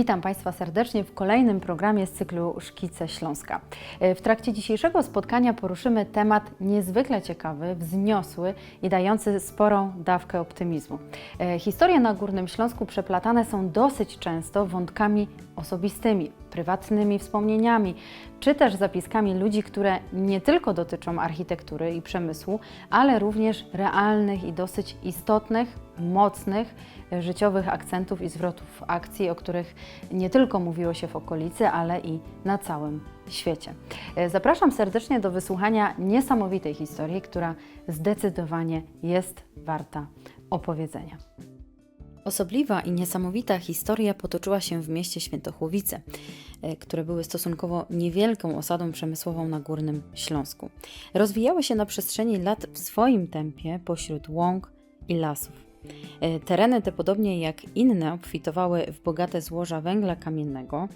Witam Państwa serdecznie w kolejnym programie z cyklu Szkice Śląska. E, W trakcie dzisiejszego spotkania poruszymy temat niezwykle ciekawy, wzniosły i dający sporą dawkę optymizmu. E, Historie na Górnym Śląsku przeplatane są dosyć często wątkami osobistymi, prywatnymi wspomnieniami, czy też zapiskami ludzi, które nie tylko dotyczą architektury i przemysłu, ale również realnych i dosyć istotnych, mocnych, życiowych akcentów i zwrotów akcji, o których nie tylko mówiło się w okolicy, ale i na całym świecie. E, Zapraszam serdecznie do wysłuchania niesamowitej historii, która zdecydowanie jest warta opowiedzenia. Osobliwa i niesamowita historia potoczyła się w mieście Świętochłowice, e, które były stosunkowo niewielką osadą przemysłową na Górnym Śląsku. Rozwijały się na przestrzeni lat w swoim tempie pośród łąk i lasów. E, Tereny te, podobnie jak inne, obfitowały w bogate złoża węgla kamiennego,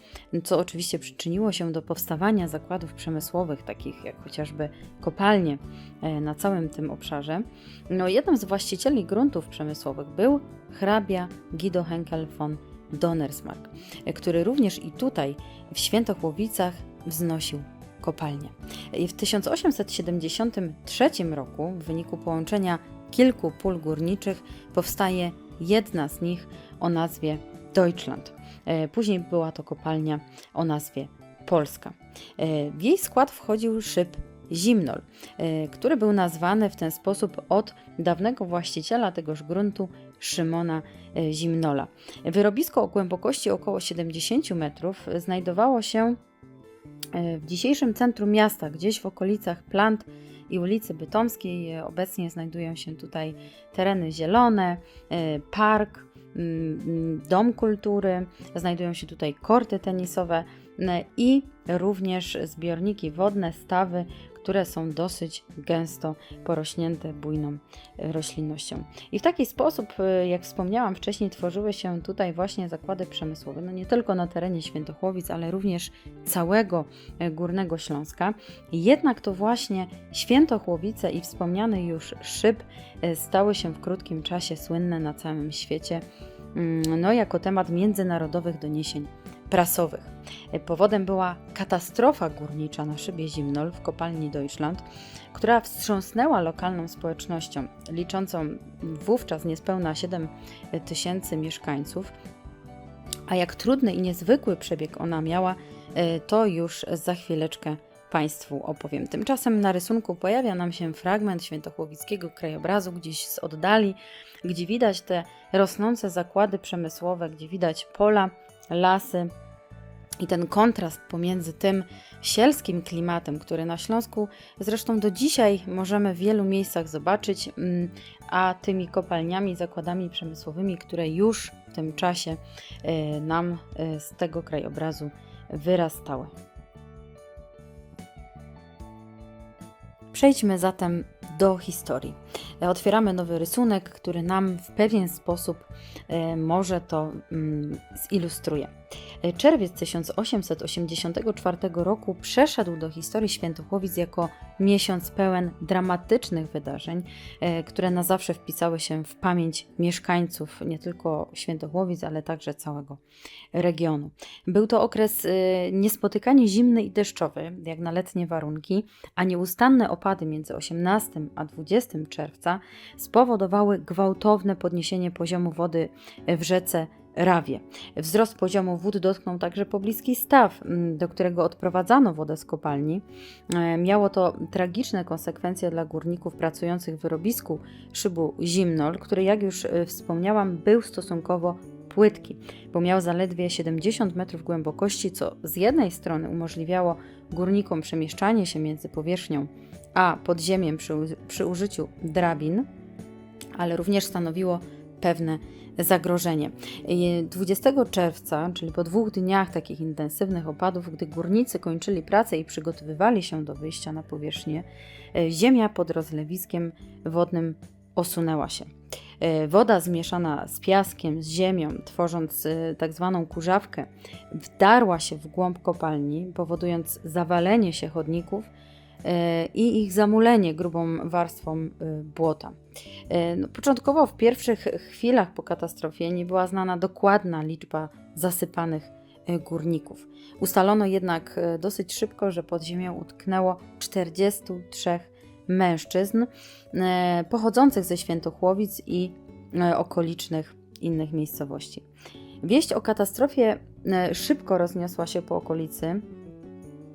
co oczywiście przyczyniło się do powstawania zakładów przemysłowych, takich jak chociażby kopalnie e, na całym tym obszarze. No, jednym z właścicieli gruntów przemysłowych był hrabia Guido Henkel von Donnersmarck, e, który również i tutaj w Świętochłowicach wznosił kopalnię. I w 1873 roku w wyniku połączenia kilku pól górniczych powstaje jedna z nich o nazwie Deutschland. E, Później była to kopalnia o nazwie Polska. E, W jej skład wchodził szyb Zimnol, e, który był nazwany w ten sposób od dawnego właściciela tegoż gruntu, Szymona Zimnola. Wyrobisko o głębokości około 70 metrów znajdowało się w dzisiejszym centrum miasta, gdzieś w okolicach Plant i ulicy Bytomskiej. E, Obecnie znajdują się tutaj tereny zielone, e, park, mm, mm, dom kultury, znajdują się tutaj korty tenisowe e, i również zbiorniki wodne, stawy, które są dosyć gęsto porośnięte bujną e, roślinnością. I w taki sposób, e, jak wspomniałam wcześniej, tworzyły się tutaj właśnie zakłady przemysłowe, no nie tylko na terenie Świętochłowic, ale również całego e, Górnego Śląska. Jednak to właśnie Świętochłowice i wspomniany już szyb stały się w krótkim czasie słynne na całym świecie, mm, no jako temat międzynarodowych doniesień prasowych. Powodem była katastrofa górnicza na szybie Zimnol w kopalni Deutschland, która wstrząsnęła lokalną społecznością, liczącą wówczas niespełna 7 tysięcy mieszkańców. A jak trudny i niezwykły przebieg ona miała, e, to już za chwileczkę Państwu opowiem. Tymczasem na rysunku pojawia nam się fragment świętochłowickiego krajobrazu gdzieś z oddali, gdzie widać te rosnące zakłady przemysłowe, gdzie widać pola, lasy i ten kontrast pomiędzy tym sielskim klimatem, który na Śląsku zresztą do dzisiaj możemy w wielu miejscach zobaczyć, mm, a tymi kopalniami, zakładami przemysłowymi, które już w tym czasie e, nam e, z tego krajobrazu wyrastały. Przejdźmy zatem do historii. E, Otwieramy nowy rysunek, który nam w pewien sposób e, może to mm, zilustruje. Czerwiec 1884 roku przeszedł do historii Świętochłowic jako miesiąc pełen dramatycznych wydarzeń, e, które na zawsze wpisały się w pamięć mieszkańców nie tylko Świętochłowic, ale także całego regionu. Był to okres e, niespotykanie zimny i deszczowy, jak na letnie warunki, a nieustanne opady między 18 a 20 czerwca spowodowały gwałtowne podniesienie poziomu wody w rzece Rawie. Wzrost poziomu wód dotknął także pobliski staw, m, do którego odprowadzano wodę z kopalni. E, Miało to tragiczne konsekwencje dla górników pracujących w wyrobisku szybu Zimnol, który, jak już e, wspomniałam, był stosunkowo płytki, bo miał zaledwie 70 metrów głębokości, co z jednej strony umożliwiało górnikom przemieszczanie się między powierzchnią a podziemiem przy, przy użyciu drabin, ale również stanowiło pewne zagrożenie. I 20 czerwca, czyli po dwóch dniach takich intensywnych opadów, gdy górnicy kończyli pracę i przygotowywali się do wyjścia na powierzchnię, e, ziemia pod rozlewiskiem wodnym osunęła się. E, Woda zmieszana z piaskiem, z ziemią, tworząc e, tak zwaną kurzawkę, wdarła się w głąb kopalni, powodując zawalenie się chodników i ich zamulenie grubą warstwą e, błota. E, No, początkowo w pierwszych chwilach po katastrofie nie była znana dokładna liczba zasypanych e, górników. Ustalono jednak dosyć szybko, że pod ziemią utknęło 43 mężczyzn pochodzących ze Świętochłowic i okolicznych innych miejscowości. Wieść o katastrofie szybko rozniosła się po okolicy,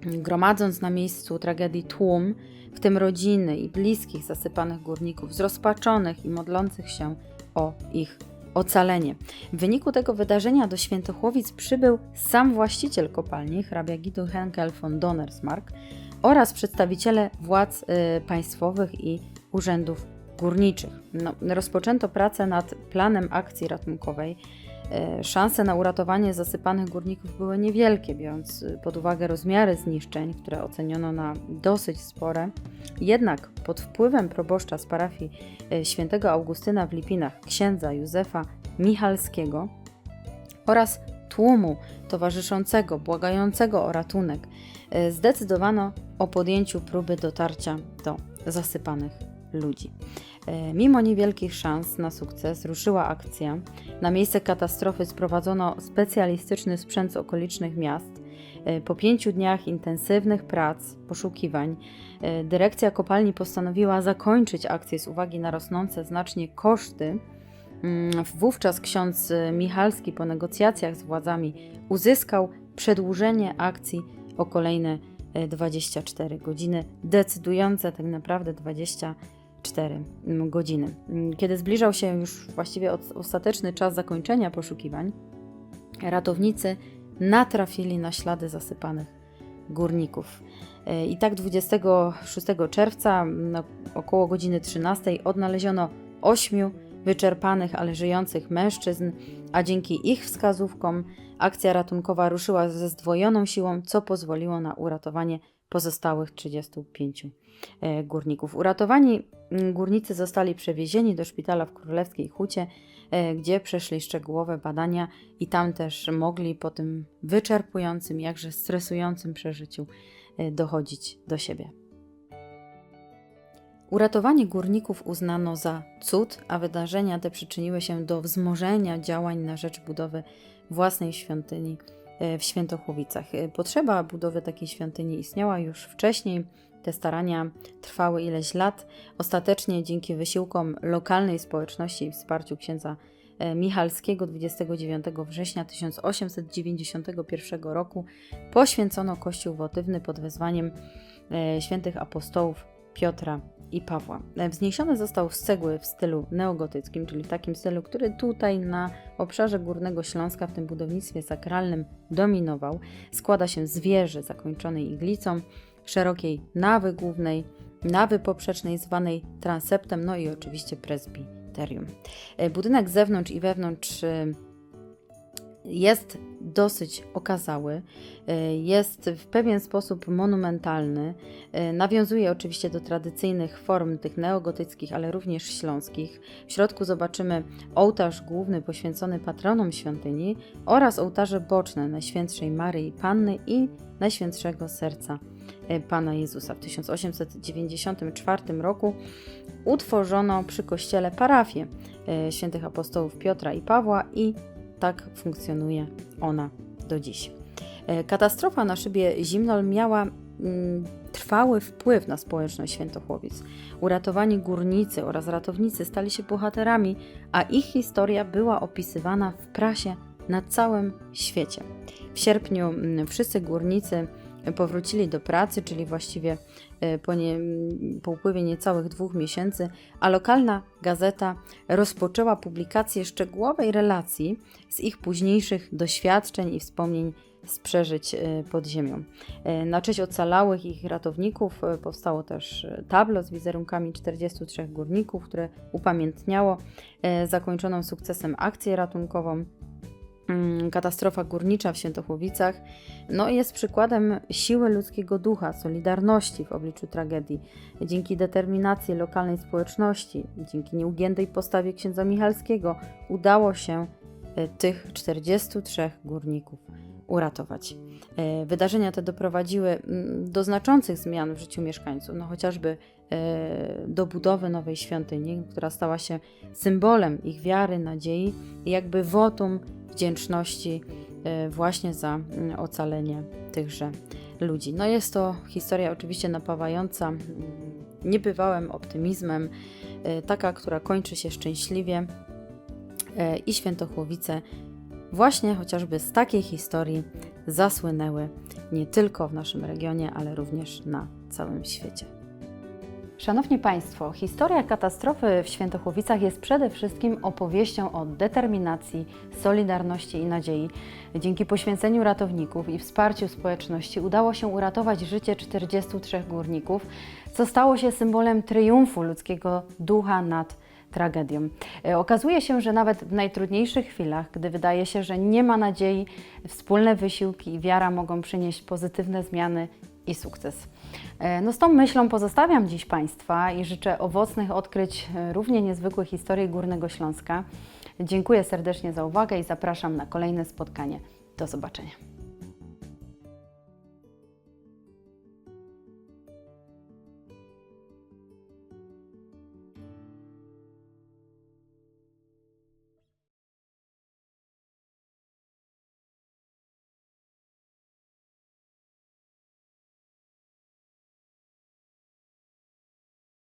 gromadząc na miejscu tragedii tłum, w tym rodziny i bliskich zasypanych górników, zrozpaczonych i modlących się o ich ocalenie. W wyniku tego wydarzenia do Świętochłowic przybył sam właściciel kopalni, hrabia Guido Henkel von Donnersmarck oraz przedstawiciele władz y, państwowych i urzędów górniczych. No, rozpoczęto pracę nad planem akcji ratunkowej. E, Szanse na uratowanie zasypanych górników były niewielkie, biorąc y, pod uwagę rozmiary zniszczeń, które oceniono na dosyć spore. Jednak pod wpływem proboszcza z parafii e, świętego Augustyna w Lipinach, księdza Józefa Michalskiego oraz tłumu towarzyszącego, błagającego o ratunek, e, zdecydowano o podjęciu próby dotarcia do zasypanych ludzi. E, Mimo niewielkich szans na sukces ruszyła akcja. Na miejsce katastrofy sprowadzono specjalistyczny sprzęt z okolicznych miast. E, Po pięciu dniach intensywnych prac, poszukiwań, e, dyrekcja kopalni postanowiła zakończyć akcję z uwagi na rosnące znacznie koszty. Mm, Wówczas ksiądz Michalski po negocjacjach z władzami uzyskał przedłużenie akcji o kolejne e, 24 godziny, decydujące tak naprawdę 24 mm, godziny. Mm, Kiedy zbliżał się już właściwie ostateczny czas zakończenia poszukiwań, ratownicy natrafili na ślady zasypanych górników. E, I tak 26 czerwca no, około godziny 13 odnaleziono ośmiu wyczerpanych, ale żyjących mężczyzn, a dzięki ich wskazówkom akcja ratunkowa ruszyła ze zdwojoną siłą, co pozwoliło na uratowanie pozostałych 35 e, górników. Uratowani mm, górnicy zostali przewiezieni do szpitala w Królewskiej Hucie, e, gdzie przeszli szczegółowe badania i tam też mogli po tym wyczerpującym, jakże stresującym przeżyciu e, dochodzić do siebie. Uratowanie górników uznano za cud, a wydarzenia te przyczyniły się do wzmożenia działań na rzecz budowy własnej świątyni w Świętochłowicach. E, Potrzeba budowy takiej świątyni istniała już wcześniej. Te starania trwały ileś lat. Ostatecznie dzięki wysiłkom lokalnej społeczności i wsparciu księdza e, Michalskiego 29 września 1891 roku poświęcono kościół wotywny pod wezwaniem e, świętych apostołów Piotra i Pawła. E, Wzniesiony został z cegły w stylu neogotyckim, czyli w takim stylu, który tutaj na obszarze Górnego Śląska w tym budownictwie sakralnym dominował. Składa się z wieży zakończonej iglicą, szerokiej nawy głównej, nawy poprzecznej zwanej transeptem, no i oczywiście prezbiterium. E, Budynek zewnątrz i wewnątrz jest dosyć okazały, e, jest w pewien sposób monumentalny. E, Nawiązuje oczywiście do tradycyjnych form tych neogotyckich, ale również śląskich. W środku zobaczymy ołtarz główny poświęcony patronom świątyni oraz ołtarze boczne Najświętszej Maryi Panny i Najświętszego Serca e, Pana Jezusa. W 1894 roku utworzono przy kościele parafię świętych apostołów Piotra i Pawła i tak funkcjonuje ona do dziś. E, Katastrofa na szybie Zimnol miała mm, trwały wpływ na społeczność Świętochłowic. Uratowani górnicy oraz ratownicy stali się bohaterami, a ich historia była opisywana w prasie na całym świecie. W sierpniu mm, wszyscy górnicy powrócili do pracy, czyli właściwie e, po, nie, po upływie niecałych dwóch miesięcy, a lokalna gazeta rozpoczęła publikację szczegółowej relacji z ich późniejszych doświadczeń i wspomnień z przeżyć e, pod ziemią. E, Na cześć ocalałych ich ratowników powstało też tablo z wizerunkami 43 górników, które upamiętniało zakończoną sukcesem akcję ratunkową. Mm, Katastrofa górnicza w Świętochłowicach no, jest przykładem siły ludzkiego ducha, solidarności w obliczu tragedii. Dzięki determinacji lokalnej społeczności, dzięki nieugiętej postawie księdza Michalskiego udało się e, tych 43 górników uratować. E, Wydarzenia te doprowadziły mm, do znaczących zmian w życiu mieszkańców, no chociażby e, do budowy nowej świątyni, która stała się symbolem ich wiary, nadziei jakby wotum wdzięczności e, właśnie za mm, ocalenie tychże ludzi. No jest to historia oczywiście napawająca mm, niebywałym optymizmem, e, taka, która kończy się szczęśliwie e, i Świętochłowice właśnie chociażby z takiej historii zasłynęły nie tylko w naszym regionie, ale również na całym świecie. Szanowni Państwo, historia katastrofy w Świętochłowicach jest przede wszystkim opowieścią o determinacji, solidarności i nadziei. Dzięki poświęceniu ratowników i wsparciu społeczności udało się uratować życie 43 górników, co stało się symbolem triumfu ludzkiego ducha nad tragedią. E, Okazuje się, że nawet w najtrudniejszych chwilach, gdy wydaje się, że nie ma nadziei, wspólne wysiłki i wiara mogą przynieść pozytywne zmiany i sukces. E, No z tą myślą pozostawiam dziś Państwa i życzę owocnych odkryć e, równie niezwykłych historii Górnego Śląska. Dziękuję serdecznie za uwagę i zapraszam na kolejne spotkanie. Do zobaczenia.